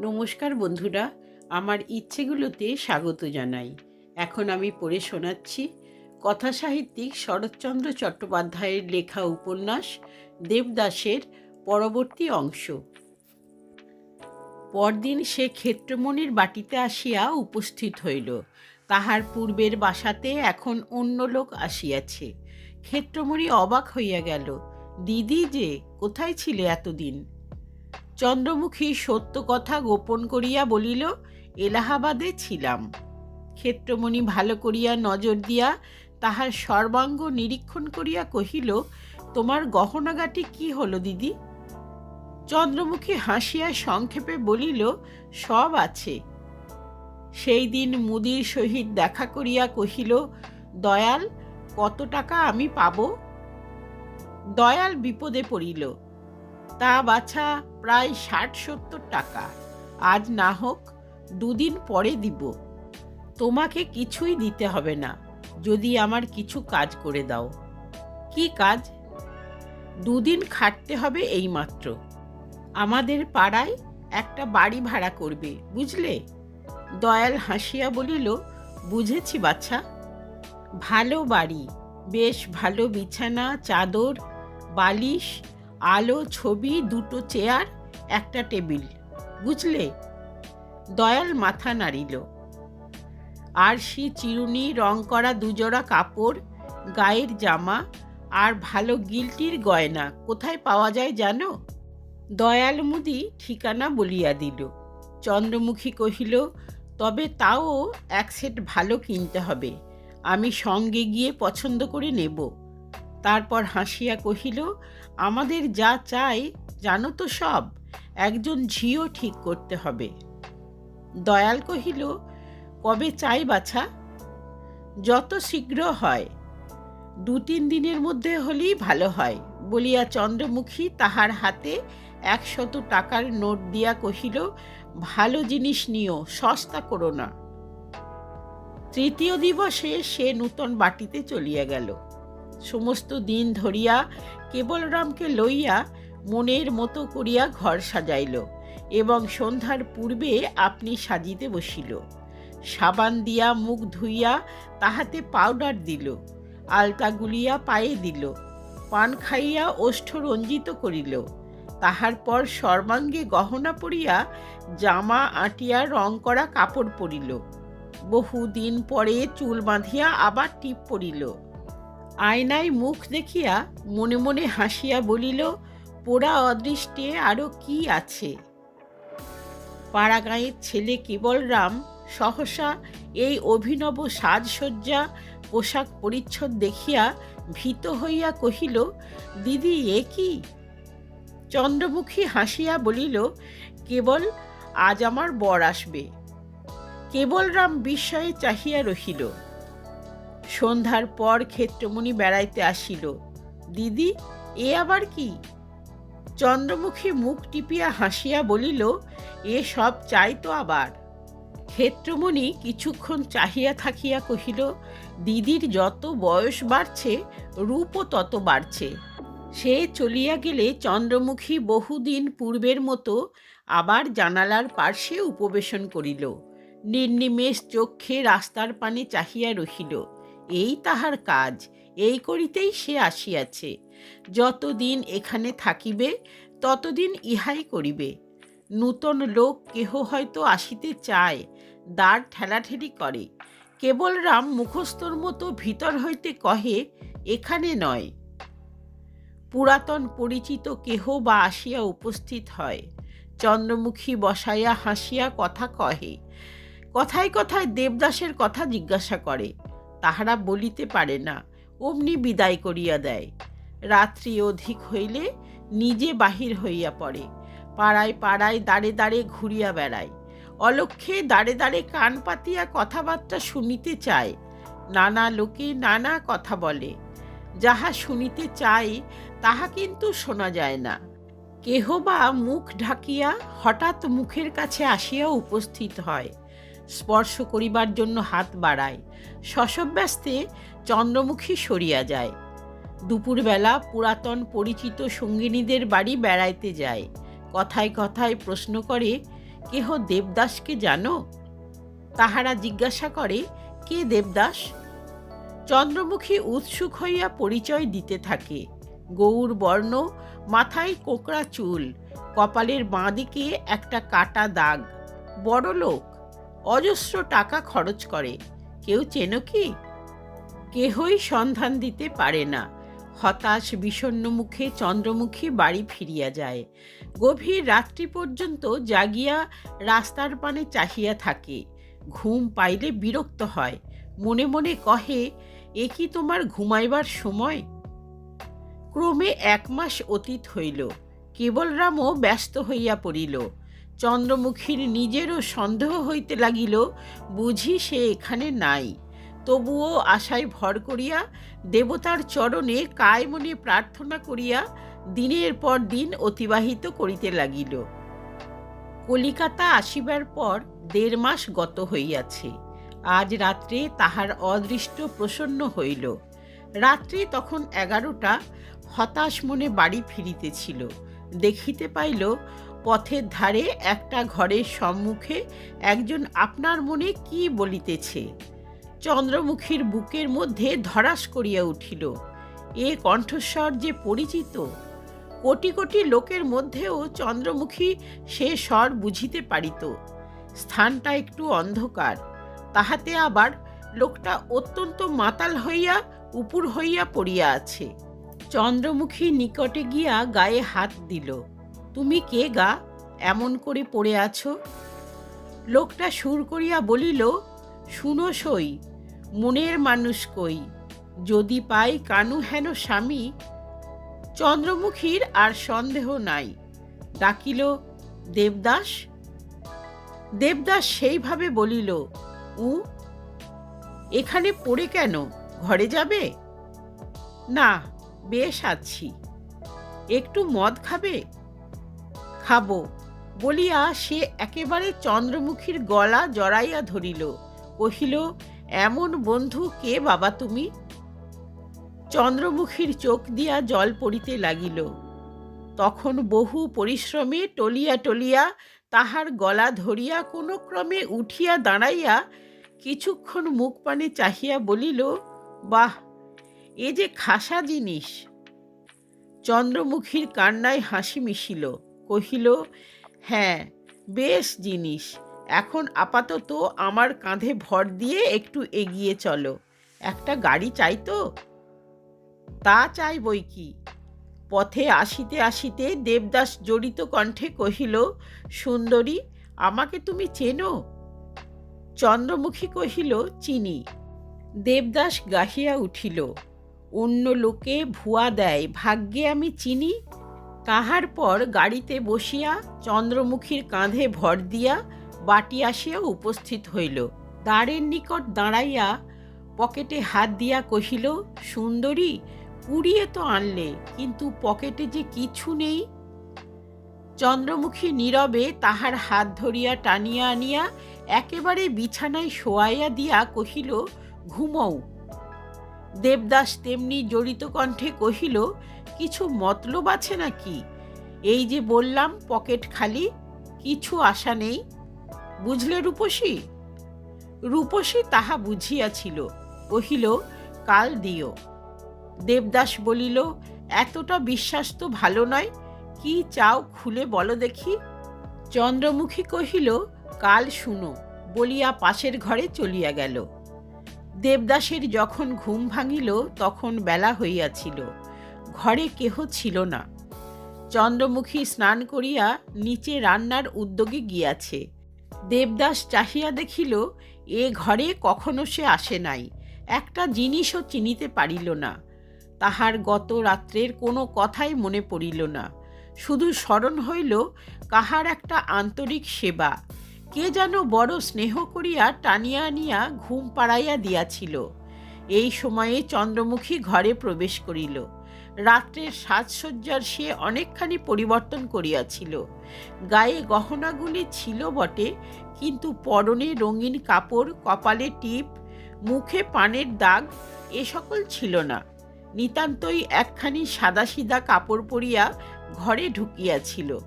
নমস্কার বন্ধুরা, আমার ইচ্ছেগুলোতে স্বাগত জানাই। এখন আমি পড়ে শোনাচ্ছি কথা সাহিত্যিক শরৎচন্দ্র চট্টোপাধ্যায়ের লেখা উপন্যাস দেবদাসের পরবর্তী অংশ। পরদিন সে ক্ষেত্রমণির বাটিতে আসিয়া উপস্থিত হইল। তাহার পূর্বের বাসাতে এখন অন্য লোক আসিয়াছে। ক্ষেত্রমণি অবাক হইয়া গেল, দিদি যে, কোথায় ছিলে এতদিন? চন্দ্রমুখী সত্য কথা গোপন করিয়া বলিল, এলাহাবাদে ছিলাম। ক্ষেত্রমণি ভালো করিয়া নজর দিয়া তাহার সর্বাঙ্গ নিরীক্ষণ করিয়া কহিল, তোমার গহনাগাটি কি হলো দিদি? চন্দ্রমুখী হাসিয়া সংক্ষেপে বলিল, সব আছে। সেই দিন মুদির সহিত দেখা করিয়া কহিল, দয়াল, কত টাকা আমি পাব? দয়াল বিপদে পড়িল। তা বাছা প্রায় ষাট সত্তর টাকা। আজ না হোক, দুদিন পরে দিব। তোমাকে কিছুই দিতে হবে না, যদি আমার কিছু কাজ করে দাও। কি কাজ? দুদিন খাটতে হবে এইমাত্র। আমাদের পাড়ায় একটা বাড়ি ভাড়া করবে, বুঝলে? দয়াল হাসিয়া বলিল, বুঝেছি বাচ্চা ভালো বাড়ি, বেশ ভালো বিছানা, চাদর, বালিশ আলো, ছবি, দুটো চেয়ার একটা টেবিল বুঝলে? দয়াল মাথা নাড়িল। আর সে চিরুনি, রং করা দুজোড়া কাপড়, গায়ের জামা আর ভালো গিলটির গয়না কোথায় পাওয়া যায় জানো? দয়াল মুদি ঠিকানা বলিয়া দিল। চন্দ্রমুখী কহিল, তবে তাও এক সেট ভালো কিনতে হবে। আমি সঙ্গে গিয়ে পছন্দ করে নেব। তারপর হাসিয়া কহিল, আমাদের যা চাই, জানো তো সব, একজন ঝিও ঠিক করতে হবে। দয়াল কহিল, কবে চাই বাছা? যত শীঘ্র হয়, দু তিন দিনের মধ্যে হলেই ভালো হয়। বলিয়া চন্দ্রমুখী তাহার হাতে একশত টাকার নোট দিয়া কহিল, ভালো জিনিস নিও, সস্তা করো না। তৃতীয় দিবসে সে নূতন বাটিতে চলিয়া গেল। সমস্ত দিন ধরিয়া কেবলরামকে লইয়া মনের মতো করিয়া ঘর সাজাইল এবং সন্ধ্যার পূর্বে আপনি সাজিতে বসিল। সাবান দিয়া মুখ ধুইয়া তাহাতে পাউডার দিল, আলতা গুলিয়া পায়ে দিল, পান খাইয়া ওষ্ঠ রঞ্জিত করিল। তাহার পর সর্বাঙ্গে গহনা পরিয়া জামা, আটিয়া, রং করা কাপড় পরিল। বহুদিন পরে চুল বাঁধিয়া আবার টিপ পরিল। আয়নায় মুখ দেখিয়া মনে মনে হাসিয়া বলিল, পোড়া অদৃষ্টে আরও কি আছে? পাড়াগাঁয়ের ছেলে কেবলরাম সহসা এই অভিনব সাজসজ্জা, পোশাক পরিচ্ছদ দেখিয়া ভীত হইয়া কহিল, দিদি, এ কি? চন্দ্রমুখী হাসিয়া বলিল, কেবল আজ আমার বর আসবে। কেবলরাম বিস্ময়ে চাহিয়া রহিল। সন্ধ্যার পর ক্ষেত্রমণি বেড়াইতে আসিল। দিদি, এ আবার কি? চন্দ্রমুখী মুখ টিপিয়া হাসিয়া বলিল, এ সব চাই তো আবার। ক্ষেত্রমণি কিছুক্ষণ চাহিয়া থাকিয়া কহিল, দিদির যত বয়স বাড়ছে, রূপও তত বাড়ছে। সে চলিয়া গেলে চন্দ্রমুখী বহুদিন পূর্বের মতো আবার জানালার পার্শ্বে উপবেশন করিল। নির্নিমেষ চক্ষে রাস্তার পানে চাহিয়া রহিল। এই তাহার কাজ, এই করিতেই সে আসিয়াছে। যতদিন এখানে থাকিবে, ততদিন ইহাই করিবে। নূতন লোক কেহ হয়তো আসিতে চায়, দ্বার ঠেলাঠেলি করে। কেবল রাম মুখস্থর মতো ভিতর হইতে কহে, এখানে নয়। পুরাতন পরিচিত কেহ বা আসিয়া উপস্থিত হয়। চন্দ্রমুখী বসাইয়া হাসিয়া কথা কহে। কথায় কথায় দেবদাসের কথা জিজ্ঞাসা করে। তাহারা বলিতে পারে না, অমনি বিদায় করিয়া দেয়। রাত্রি অধিক হইলে নিজে বাহির হইয়া পড়ে, পাড়ায় পাড়ায় দাঁড়ে দাঁড়ে ঘুরিয়া বেড়ায়। অলক্ষে দাঁড়ে দাঁড়ে কান পাতিয়া কথাবার্তা শুনিতে চায়, নানা লোকে নানা কথা বলে। যাহা শুনিতে চাই, তাহা কিন্তু শোনা যায় না। কেহ বা মুখ ঢাকিয়া হঠাৎ মুখের কাছে আসিয়া উপস্থিত হয়। স্পর্শ করিবার জন্য হাত বাড়ায়। শশব্যস্তে চন্দ্রমুখী সরিয়া যায়। দুপুরবেলা পুরাতন পরিচিত সঙ্গিনীদের বাড়ি বেড়াইতে যায়। কথায় কথায় প্রশ্ন করে, কেহ দেবদাসকে জানো? তাহারা জিজ্ঞাসা করে, কে দেবদাস? চন্দ্রমুখী উৎসুক হইয়া পরিচয় দিতে থাকে। গৌর বর্ণ, মাথায় কোকড়া চুল, কপালের বাঁ দিকে একটা কাটা দাগ। বড় লোক অজস্র টাকা খরচ করে। কেউ চেনো কি? কেহই সন্ধান দিতে পারে না। হতাশ, বিষণ্ণ মুখে চন্দ্রমুখী বাড়ি ফিরিয়া যায়। গভীর রাত্রি পর্যন্ত জাগিয়া রাস্তার পানে চাহিয়া থাকে। ঘুম পাইলে বিরক্ত হয়। মনে মনে কহে, এ কি তোমার ঘুমাইবার সময়? ক্রমে এক মাস অতীত হইল। কেবলরামও ব্যস্ত হইয়া পড়িল। চন্দ্রমুখীর নিজেরও সন্দেহ হইতে লাগিল, বুঝি সে এখানে নাই। তবুও আশায় ভর করিয়া দেবতার চরণে কায় মনে প্রার্থনা করিয়া দিনের পর দিন অতিবাহিত করিতে লাগিল। কলিকাতা আসিবার পর দেড় মাস গত হইয়াছে। আজ রাত্রে তাহার অদৃষ্ট প্রসন্ন হইল। রাত্রি তখন এগারোটা হতাশ মনে বাড়ি ফিরিতেছিল। দেখিতে পাইল পথের ধারে একটা ঘরের সম্মুখে একজন আপনার মনে কি বলিতেছে? চন্দ্রমুখীর বুকের মধ্যে ধরাস করিয়া উঠিল। এ কণ্ঠস্বর যে পরিচিত? কোটি কোটি লোকের মধ্যেও চন্দ্রমুখী সে স্বর বুঝিতে পারিত। স্থানটা একটু অন্ধকার। তাহাতে আবার লোকটা অত্যন্ত মাতাল হইয়া, উপুর হইয়া পড়িয়া আছে। চন্দ্রমুখী নিকটে গিয়া গায়ে হাত দিল। তুমি কে গা? এমন করে পড়ে আছো? লোকটা সুর করিয়া বলিল, শুনো সই, মনের মানুষ কই? যদি পাই কানু হেন স্বামী? চন্দ্রমুখীর আর সন্দেহ নাই। ডাকিল, দেবদাস? দেবদাস সেইভাবে বলিল, উ, এখানে পড়ে কেন? ঘরে যাবে? না, বেশ আছি। একটু মদ খাবে? খাব। বলিয়া সে একেবারে চন্দ্রমুখীর গলা জড়াইয়া ধরিল, কহিল, এমন বন্ধু কে বাবা তুমি? চন্দ্রমুখীর চোখ দিয়া জল পড়িতে লাগিল। তখন বহু পরিশ্রমে টলিয়া টলিয়া তাহার গলা ধরিয়া কোনো ক্রমে উঠিয়া দাঁড়াইয়া কিছুক্ষণ মুখ পানে চাহিয়া বলিল, বাহ, এ যে খাসা জিনিস! চন্দ্রমুখীর কান্নায় হাসি মিশিল। কহিল হ্যাঁ বেশ জিনিস। এখন আপাতত আমার কাঁধে ভর দিয়ে একটু এগিয়ে চলো। একটা গাড়ি চাই তো? তা চাই বই কি? পথে আসিতে আসিতে দেবদাস জড়িত কণ্ঠে কহিল, সুন্দরী, আমাকে তুমি চেনো? চন্দ্রমুখী কহিল, চিনি। দেবদাস গাহিয়া উঠিল, অন্য লোকে ভুয়া দেয়, ভাগ্যে আমি চিনি? তাহার পর গাড়িতে বসিয়া চন্দ্রমুখীর কাঁধে ভর দিয়া বাটি আসিয়া উপস্থিত হইল। দ্বারের নিকট দাঁড়াইয়া পকেটে হাত দিয়া কহিল, সুন্দরী, কুড়িয়ে তো আনলে, কিন্তু পকেটে যে কিছু নেই? চন্দ্রমুখী নীরবে তাহার হাত ধরিয়া টানিয়া আনিয়া একেবারে বিছানায় শোয়াইয়া দিয়া কহিল ঘুমৌ দেবদাস তেমনি জড়িত কণ্ঠে কহিল কিছু মতলব আছে নাকি? এই যে বললাম, পকেট খালি, কিছু আশা নেই। বুঝলে রূপসী? রূপসী তাহা বুঝিয়াছিল। কহিল, কাল দিও। দেবদাস বলিল, এতটা বিশ্বাস তো ভালো নয়, কি চাও খুলে বলো দেখি। চন্দ্রমুখী কহিল, কাল শুনো, বলিয়া পাশের ঘরে চলিয়া গেল। দেবদাসের যখন ঘুম ভাঙিল, তখন বেলা হইয়াছিল। ঘরে কেহ ছিল না। চন্দ্রমুখী স্নান করিয়া নিচে রান্নার উদ্যোগে গিয়াছে। দেবদাস চাহিয়া দেখিল, এ ঘরে কখনো সে আসে নাই, একটা জিনিসও চিনিতে পারিল না। তাহার গত রাত্রের কোনো কথাই মনে পড়িল না। শুধু স্মরণ হইল, কাহার একটা আন্তরিক সেবা, কে যেন বড় স্নেহ করিয়া টানিয়া আনিয়া ঘুম পাড়াইয়া দিয়াছিল। এই সময়ে চন্দ্রমুখী ঘরে প্রবেশ করিল। রাত্রের সাজসজ্জার সে অনেকখানি পরিবর্তন করিয়াছিল। গায়ে গহনাগুলি ছিল বটে, কিন্তু পরনে রঙিন কাপড়, কপালে টিপ, মুখে পানের দাগ এ সকল ছিল না। নিতান্তই একখানি সাদা সাদাসিধা কাপড় পরিয়া ঘরে ঢুকিয়াছিল।